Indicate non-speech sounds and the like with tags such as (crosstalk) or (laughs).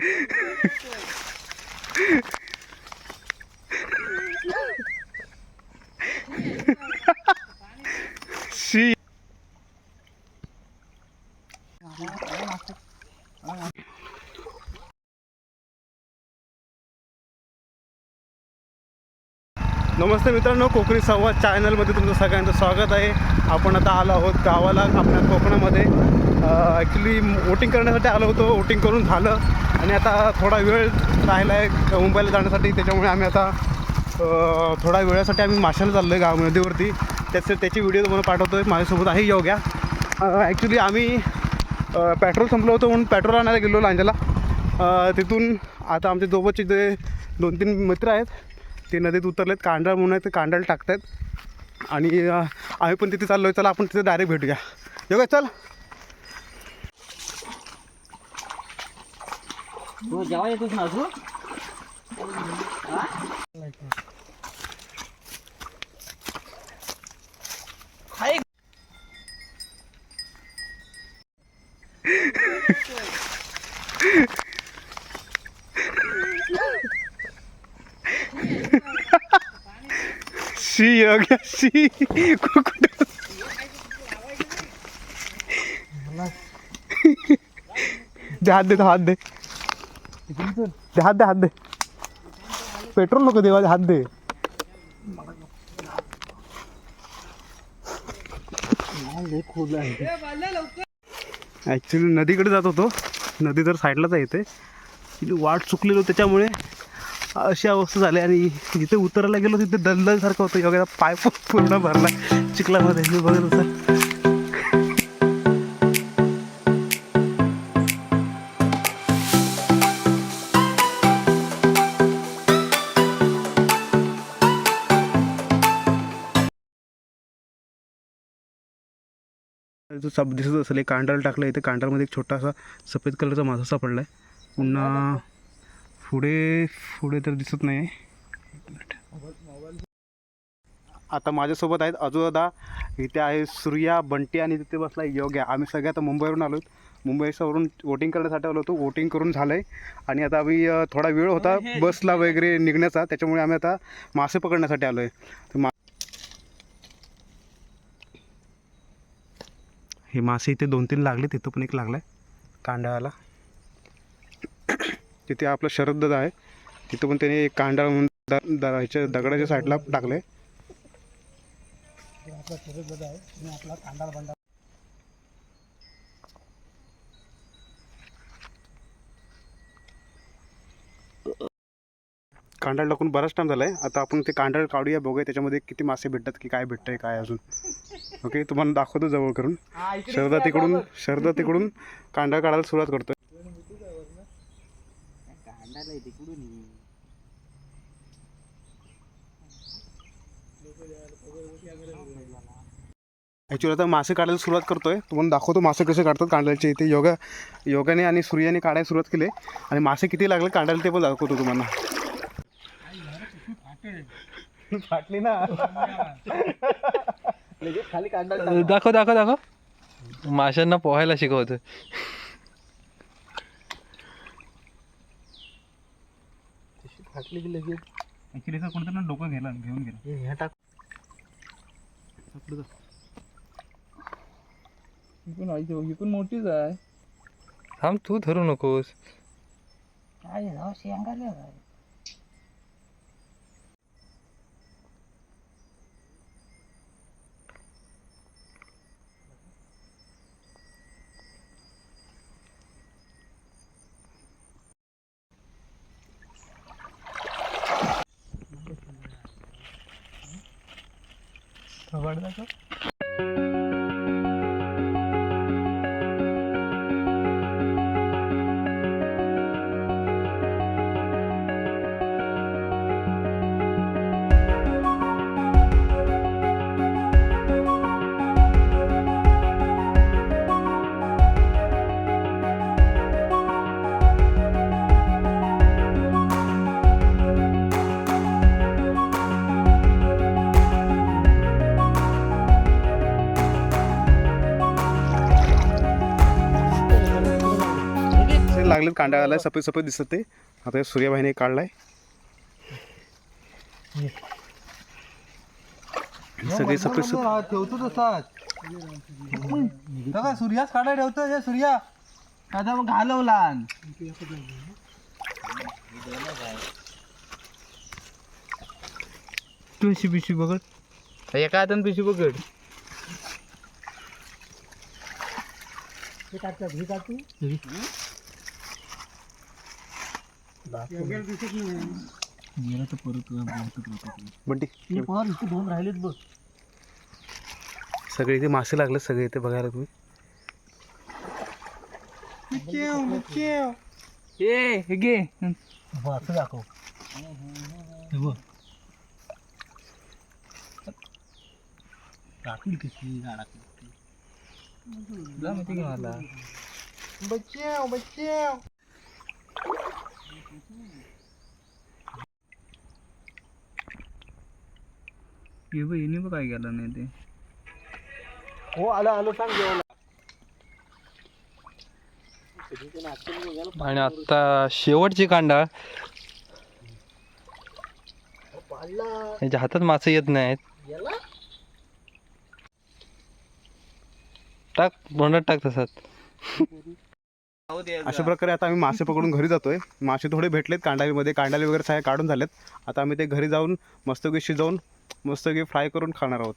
(laughs) शी नमस्ते मित्रांनो कोकणी संवाद चॅनलमध्ये तुमचं सगळ्यांचं स्वागत आहे. आपण आता आलो आहोत गावाला आपल्या कोकणामध्ये. ॲक्च्युली वोटिंग करण्यासाठी आलो होतो वोटिंग करून झालं. आणि आता थोडा वेळ राहिला आहे मुंबईला जाण्यासाठी त्याच्यामुळे आम्ही आता थोडा वेळासाठी आम्ही माशाला चाललो आहे गाव नदीवरती. त्याचे त्याची व्हिडिओ तुम्हाला पाठवतो आहे माझ्यासोबत आहे योग्या ॲक्च्युली आम्ही पेट्रोल संपलो होतो म्हणून पेट्रोल आणायला गेलो लांजाला तिथून आता आमचे सोबतचे जे दोन तीन मित्र आहेत. ते नदीत उतरलेत कांडळ म्हणून आहे ते टाकत टाकतायत. आणि आम्ही पण तिथे चाललो आहे चला आपण तिथे डायरेक्ट भेटूया. योगा चल. हो, जेव्हा येतोस ना शी योग्या शी कुठे दे हात दे तो हात दे दे हात दे हात दे पेट्रोल नको देवा हात दे ॲक्च्युली नदीकडे जात होतो नदी तर साईडलाच आहे इथे इथे वाट चुकलेलो त्याच्यामुळे. अशी अवस्था झाली आणि जिथे उतरायला गेलो तिथे दलदलसारखं होतं. योग्याचा पाय पूर्ण भरला. चिखलामध्ये मी बघत होतं. जो सब दिसत असेल एक कांडाला टाकलं इथे कांडालमध्ये एक छोटासा सफेद कलरचा मासा पडला आहे पुन्हा पुढे पुढे तर दिसत नाही आता माझ्यासोबत आहेत अजूदा इथे आहे सूर्या बंटी आणि तिथे बसला आहे योग्या. आम्ही सगळे आता मुंबईवरून आलो मुंबईवरून वोटिंग करण्यासाठी आलो होतो. वोटिंग करून झालं आहे आणि आता आम्ही थोडा वेळ होता बसला वगैरे निघण्याचा. त्याच्यामुळे आम्ही आता मासे पकडण्यासाठी आलो आहे तर मा हे मासे इथे दोन तीन लागले. तिथं पण एक लागला आहे कांडाळाला. तिथे आपलं शरद आहे. तिथं पण त्याने एक कांडाळ म्हणून द- ह्याच्या दगडाच्या साईडला टाकलं आहे. कांडाळ टाकून बराच टाइम झाला आहे आता आपण ते कांडाळ काढूया बघूया त्याच्यामध्ये किती मासे भेटतात की काय भेटतंय काय अजून. ओके तुम्हाला दाखवतो जवळ करून. शरदा तिकडून शरदा तिकडून कांडाळ काढायला सुरुवात करतोय. कांडाला येते कुठून ॲक्च्युली आता मासे काढायला सुरुवात करतोय. तुम्हाला दाखवतो मासे कसे काढतात कांडाळचे इथे योगा योगाने आणि सूर्याने काढायला सुरुवात केली. आणि मासे किती लागले कांडायला ते पण दाखवतो तुम्हाला. फाटली ना. खाली दाखव दाखव दाखव. माशांना पोहायला शिकवतो फाटली की लगेच? ॲक्च्युली सर कोणतं ना डोकं गेला घेऊन गेला. ह्या टाक. इकडून मोठीच आहे. थांब तू धरू नकोस. काय जाऊ शेंगाले रबड का लागलेत कांड्याला सफेद सफेद दिसत ते. आता हे सूर्यभाईने काढलाय. सगळे सफेद सफेद. ठेवतो तसाच सूर्यास काढा ठेवतो हे सूर्या. आता मग घालवला तुळशी पिशवी बघड एका हातान पिशवी बघड बंटी. दोन राहिलेत बघ सगळे इथे मासे लागले सगळे इथे बघायला तुम्ही. ए हे घे. असं दाखव राखील कशी तुला माहिती की मला. ये बघ येणे बघ काय गेला नाही ते. हो आलं आलं सांग जेवायला. आणि आता शेवटची कांडा. याच्या हातात मासे येत नाहीत. टाक बोंडात टाक तसाच. अशा प्रकारे आता आम्ही मासे पकडून घरी जातोय. मासे थोडे भेटलेत कांडावीमध्ये कांडावी वगैरे सगळे काढून झालेत. आता आम्ही ते घरी जाऊन मस्तपैकी शिजवून मस्तपैकी फ्राय करून खाणार आहोत.